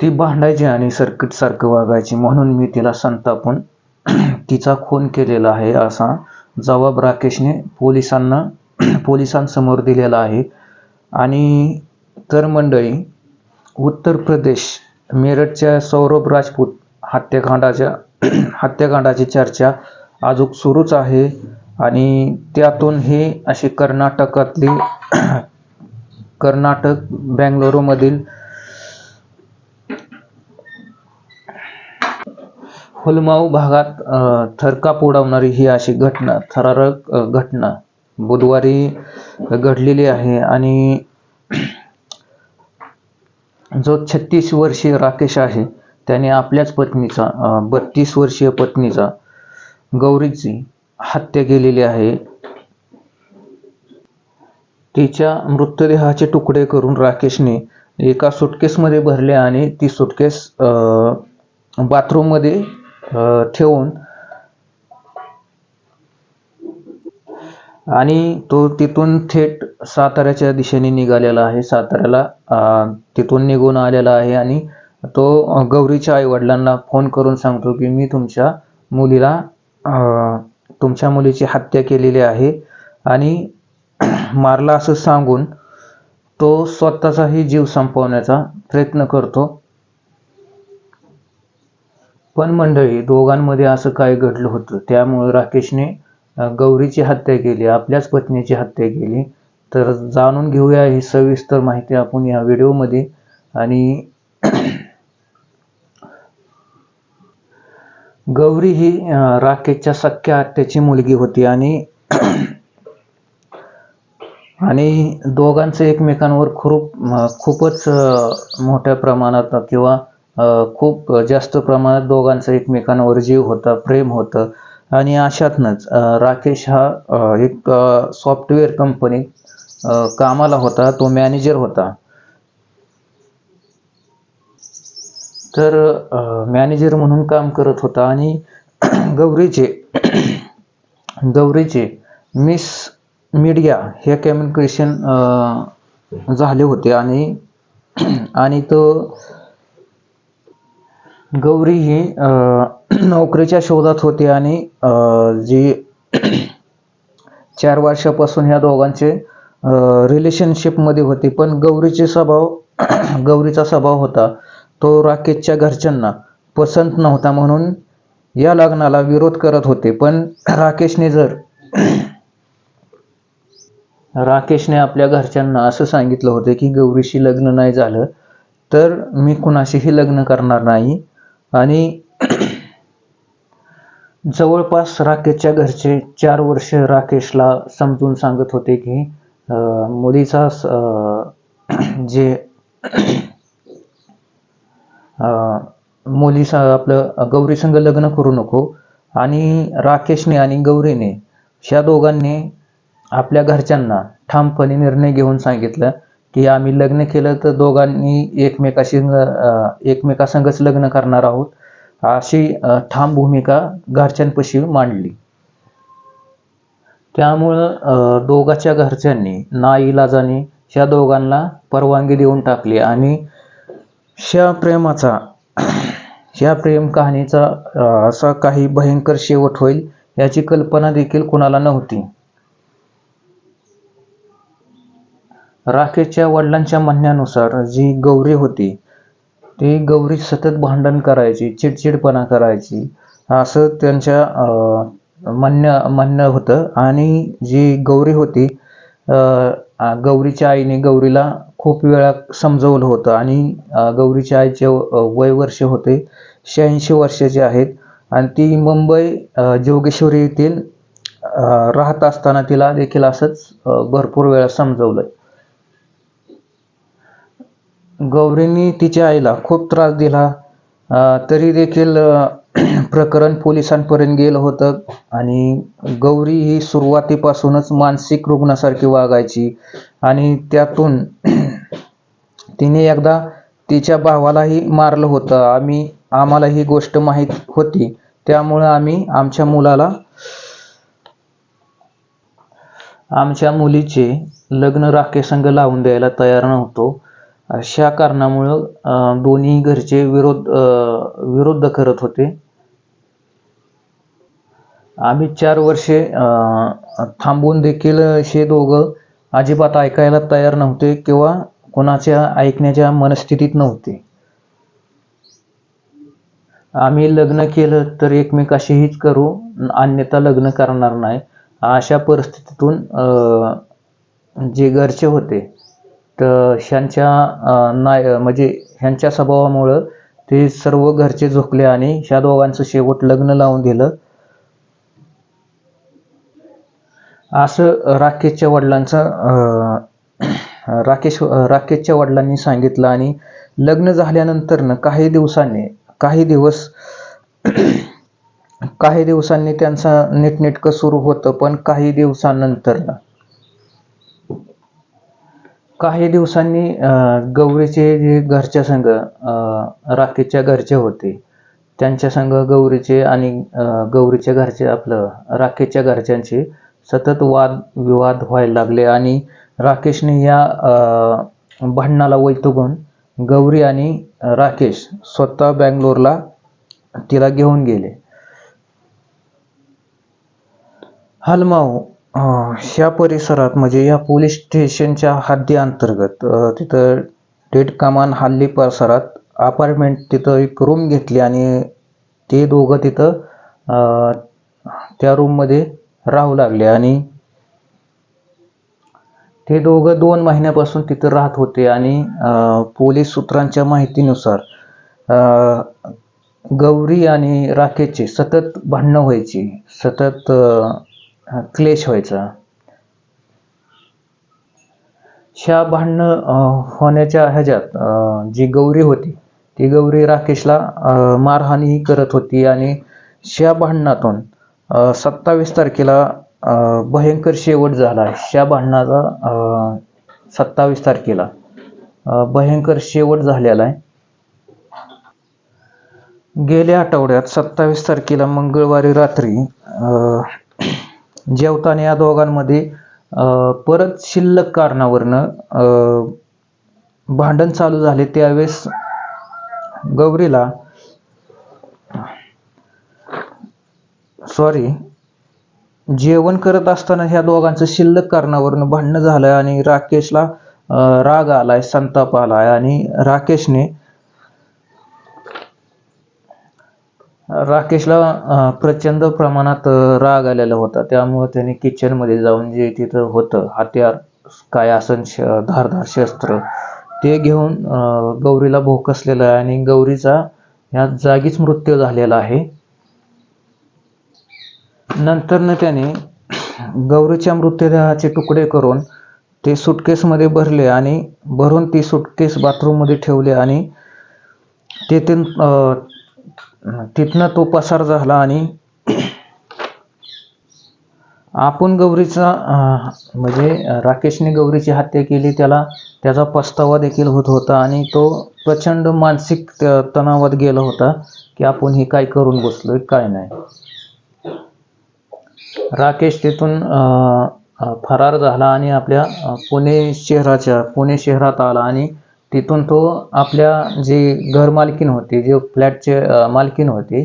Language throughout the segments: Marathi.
ती भांडायची आणि सर्किट सारखं वागायची. म्हणून मी तिला संतापून तिचा खून केलेला आहे असा जबाब राकेशने पोलिसांना पोलिसांसमोर दिलेला आहे. आणि तर मंडळी उत्तर प्रदेश मेरठच्या सौरभ राजपूत हत्याकांडाच्या हत्याकांडाची चर्चा अजून सुरूच आहे. आणि त्यातून हे अशी कर्नाटकातली कर्नाटक बेंगलोरूमधील हुलमाऊ भागात थरकाप उडवणारी ही अशी घटना थरारक घटना बुधवारी घडलेली आहे आणि जो छत्तीस वर्षीय राकेश आहे त्याने आपल्याच पत्नीचा बत्तीस वर्षीय पत्नीचा गौरीची हत्या केलेली आहे. तिच्या मृतदेहाचे तुकडे करून राकेशने एका सुटकेसमध्ये भरले आणि ती सुटकेस बाथरूममध्ये ठेवून. आणि तो तिथून थेट साताऱ्याच्या दिशेने निघालेला आहे. साताऱ्याला तिथून निघून आलेला आहे आणि तो गौरीच्या आईवडिलांना फोन करून सांगतो की मी तुमच्या मुलीला तुमच्या मुलीची हत्या केलेली आहे. आणि मारला असं सांगून तो स्वतःचाही जीव संपवण्याचा प्रयत्न करतो. पण मंडळी दोघांमध्ये असं काय घडलं होतं? त्यामुळे राकेशने गौरीची हत्या केली आपल्याच पत्नीची हत्या केली. तर जाणून घेऊया ही सविस्तर माहिती आपण या व्हिडिओमध्ये. आणि गौरी ही राकेशच्या सख्या आत्याची मुलगी होती आणि आणि दोघांचं एकमेकांवर खूप खूपच मोठ्या प्रमाणात किंवा खूप जास्त प्रमाणात दोघांचं एकमेकांवर जीव होता प्रेम होतं. आणि अशातनंच राकेश हा एक सॉफ्टवेअर कंपनी कामाला होता तो मॅनेजर होता. तर मॅनेजर म्हणून काम करत होता आणि गौरीचे गौरीचे मिस मीडिया हे कम्युनिकेशन झाले होते आणि आणि तो गौरी ही नोकरीच्या शोधात होती आणि जी चार वर्षापासून ह्या दोघांचे रिलेशनशिपमध्ये होते. पण गौरीचे स्वभाव गौरीचा स्वभाव होता तो राकेशच्या घरच्यांना पसंत नव्हता म्हणून या लग्नाला विरोध करत होते. पण राकेशने जर राकेशने आपल्या घरच्यांना असं सांगितलं होतं की गौरीशी लग्न नाही झालं तर मी कुणाशीही लग्न करणार नाही. आणि जवळपास राकेशच्या घरचे चार वर्ष राकेशला समजून सांगत होते की मुलीचा जे मुलीचा आपलं गौरी संग लग्न करू नको आणि राकेशने आणि गौरीने ह्या दोघांनी आपल्या घरच्यांना ठामपणे निर्णय घेऊन सांगितलं. की आम्ही लग्न केलं तर दोघांनी एकमेकाशी एकमेकासंगच लग्न करणार आहोत अशी ठाम भूमिका घरच्यांपाशी मांडली. त्यामुळं दोघाच्या घरच्यांनी नाईलाजाने ह्या दोघांना परवानगी देऊन टाकली आणि ह्या प्रेमाचा ह्या प्रेम कहाणीचा असा काही भयंकर शेवट होईल याची कल्पना देखील कुणाला नव्हती. राखेच्या वडिलांच्या म्हणण्यानुसार जी गौरी होती ती गौरी सतत भांडण करायची चिडचिडपणा करायची असं त्यांच्या म्हणणं म्हणणं होतं. आणि जी गौरी होती गौरीच्या आईने गौरीला खूप वेळा समजवलं होतं. आणि गौरीच्या आईचे वय वर्ष होते शहाऐंशी वर्षाचे आहेत. आणि ती मुंबई जोगेश्वरी येथील राहत असताना तिला देखील असंच भरपूर वेळा समजवलं गौरींनी तिच्या आईला खूप त्रास दिला. तरी देखील प्रकरण पोलिसांपर्यंत गेलं होतं आणि गौरी ही सुरुवातीपासूनच मानसिक रुग्णासारखी वागायची आणि त्यातून तिने एकदा तिच्या भावालाही मारलं होतं. आम्ही आम्हाला ही गोष्ट माहीत होती. त्यामुळं आम्ही आमच्या मुलाला आमच्या मुलीचे लग्न राखेसंग लावून द्यायला तयार नव्हतो. अशा कारणामुळं दोन्ही घरचे विरोध विरोध करत होते. आम्ही चार वर्षे थांबून देखील हे दोघं अजिबात ऐकायला तयार नव्हते किंवा कोणाच्या ऐकण्याच्या मनस्थितीत नव्हते. आम्ही लग्न केलं तर एकमेकाशीहीच करू अन्यथा लग्न करणार नाही अशा परिस्थितीतून जे घरचे होते. तर ह्यांच्या नाय म्हणजे ह्यांच्या स्वभावामुळं ते सर्व घरचे झोकले आणि ह्या दोघांचं शेवट लग्न लावून दिलं. असं राकेशच्या वडिलांचं राकेश राकेशच्या वडिलांनी सांगितलं आणि लग्न झाल्यानंतर काही दिवसांनी काही दिवस काही दिवसांनी त्यांचा नीटनेटकं सुरू होतं पण काही दिवसानंतर काही दिवसांनी गौरीचे जे घरच्या संघ राकेशच्या घरचे होते त्यांच्या संघ गौरीचे आणि गौरीच्या घरचे आपलं राकेशच्या घरच्यांचे सतत वाद विवाद व्हायला लागले आणि राकेशने या भांडणाला वैतुकून गौरी आणि राकेश स्वतः बँगलोरला तिला घेऊन गेले. हलमाऊ ह्या परिसरात म्हणजे या पोलीस स्टेशनच्या हद्दी अंतर्गत तिथं डेट कमान हल्ली परिसरात अपार्टमेंट तिथं एक रूम घेतली आणि ते दोघं तिथं त्या रूममध्ये राहू लागले आणि ते दोघं दोन महिन्यापासून तिथं राहत होते आणि पोलीस सूत्रांच्या माहितीनुसार गौरी आणि राकेशचे सतत भांडणं व्हायची सतत क्लेश व्हायचा. ह्या भांडणं अं, होण्याच्या ह्याच्यात जी गौरी होती ती गौरी राकेशला मारहाणीही करत होती आणि ह्या भांडणातून सत्तावीस तारखेला भयंकर शेवट झाला. ह्या भांडणाचा सत्तावीस तारखेला भयंकर शेवट झालेला आहे. गेल्या आठवड्यात सत्तावीस तारखेला मंगळवारी रात्री अं, जेवताना या दोघांमध्ये परत शिल्लक कारणावरनं भांडण चालू झाले. त्यावेळेस गौरीला सॉरी जेवण करत असताना ह्या दोघांचं शिल्लक कारणावरनं भांडणं झालं आणि राकेशला राग आलाय संताप आलाय आणि राकेशने राकेशला प्रचंड प्रमाणात राग आलेला होता. त्यामुळे त्याने किचनमध्ये जाऊन जे तिथं होतं हत्यार काय आसन श धारधार शस्त्र ते घेऊन गौरीला भोकसलेलं आहे आणि गौरीचा या जागीच मृत्यू झालेला आहे. नंतरनं त्याने गौरीच्या मृतदेहाचे तुकडे करून ते सुटकेसमध्ये भरले आणि भरून ती सुटकेस बाथरूममध्ये ठेवले आणि तेथून तिथनं तो पसार झाला आणि आपण गौरीचा म्हणजे राकेशने गौरीची हत्या केली त्याला त्याचा पस्तावा देखील होत होता आणि तो प्रचंड मानसिक तणावात गेला होता की आपण हे काय करून बसलोय काय नाही. राकेश तिथून फरार झाला आणि आपल्या पुणे शहराच्या पुणे शहरात आला आणि तिथून तो आपल्या जी घर मालकीन होती जे फ्लॅटचे मालकीन होती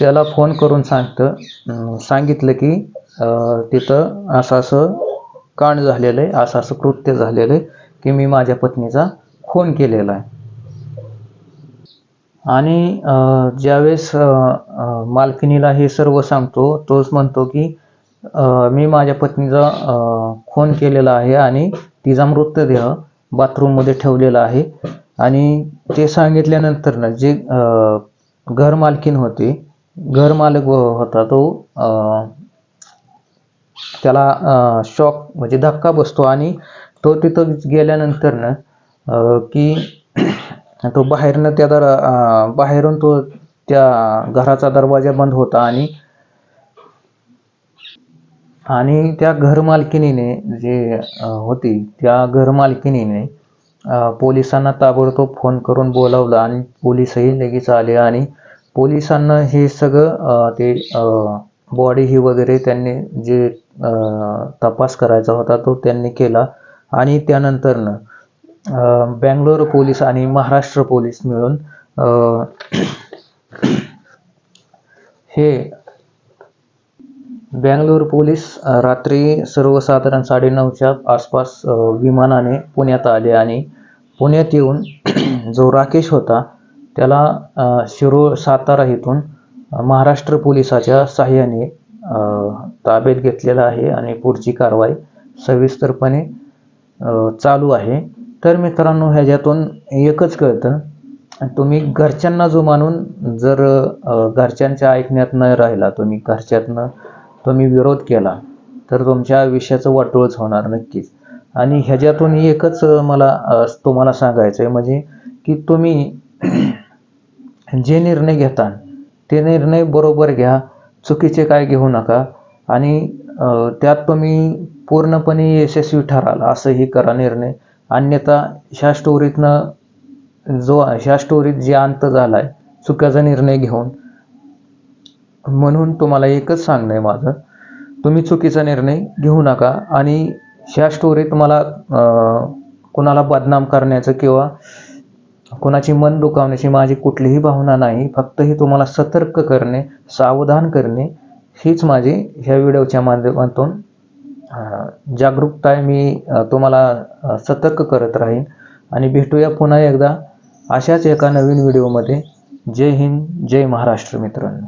त्याला फोन करून सांगतं सांगितलं की अं, तिथं असं असं कांड झालेलं आहे असं असं कृत्य झालेलं आहे की मी माझ्या पत्नीचा खून केलेला आहे. आणि अं, ज्यावेळेस मालकिनीला हे सर्व सांगतो तोच म्हणतो की मी माझ्या पत्नीचा अं, खून केलेला आहे आणि तिचा मृतदेह बाथरूममध्ये ठेवलेला आहे. आणि ते सांगितल्यानंतर ना जे घरमालकीन घर मालकीन होती घर मालक होता तो त्याला शॉक म्हणजे धक्का बसतो. आणि तो तिथं गेल्यानंतर ना अं, की तो बाहेरनं त्या दर बाहेरून तो त्या घराचा दरवाजा बंद होता. आणि आणि त्या घरमालकिनीने जे होती त्या घरमालकिनीने पोलिसांना ताबडतोब फोन करून बोलावलं आणि पोलिसही लगेच आले आणि पोलिसांना हे सगळं ते बॉडी ही वगैरे त्यांनी जे तपास करायचा होता तो त्यांनी केला आणि त्यानंतरनं बँगलोर पोलीस आणि महाराष्ट्र पोलीस मिळून हे बँगलोर पोलीस रात्री सर्वसाधारण साडेनऊच्या आसपास विमानाने पुण्यात आले आणि पुण्यात येऊन जो राकेश होता त्याला शिरो सातारा इथून महाराष्ट्र पोलिसाच्या साह्याने ताब्यात घेतलेला आहे आणि पुढची कारवाई सविस्तरपणे चालू आहे. तर मित्रांनो ह्याच्यातून एकच कळतं तुम्ही घरच्यांना जो मानून जर घरच्यांच्या ऐकण्यात न राहिला तुम्ही घरच्यातनं तुम्ही विरोध केला तर तुमच्या आयुष्याचं वाटोळच होणार नक्कीच. आणि ह्याच्यातून एकच मला तुम्हाला सांगायचं आहे म्हणजे की तुम्ही जे निर्णय घेता ते निर्णय बरोबर घ्या चुकीचे काय घेऊ नका आणि त्यात तुम्ही पूर्णपणे यशस्वी ठराल असंही करा निर्णय. अन्यथा ह्या स्टोरीतनं जो ह्या स्टोरीत जे अंत झाला आहे चुकीचा निर्णय घेऊन म्हणून तुम्हाला एकच सांगणं आहे माझं. तुम्ही चुकीचा निर्णय घेऊ नका आणि ह्या स्टोरीत मला कुणाला बदनाम करण्याचं किंवा कुणाची मन दुखावण्याची माझी कुठलीही भावना नाही फक्त ही तुम्हाला सतर्क करणे सावधान करणे हीच माझी ह्या व्हिडिओच्या माध्यमातून जागरूकता आहे. मी तुम्हाला सतर्क करत राहीन. आणि भेटूया पुन्हा एकदा अशाच एका नवीन व्हिडिओमध्ये. जय हिंद जय महाराष्ट्र मित्रांनो.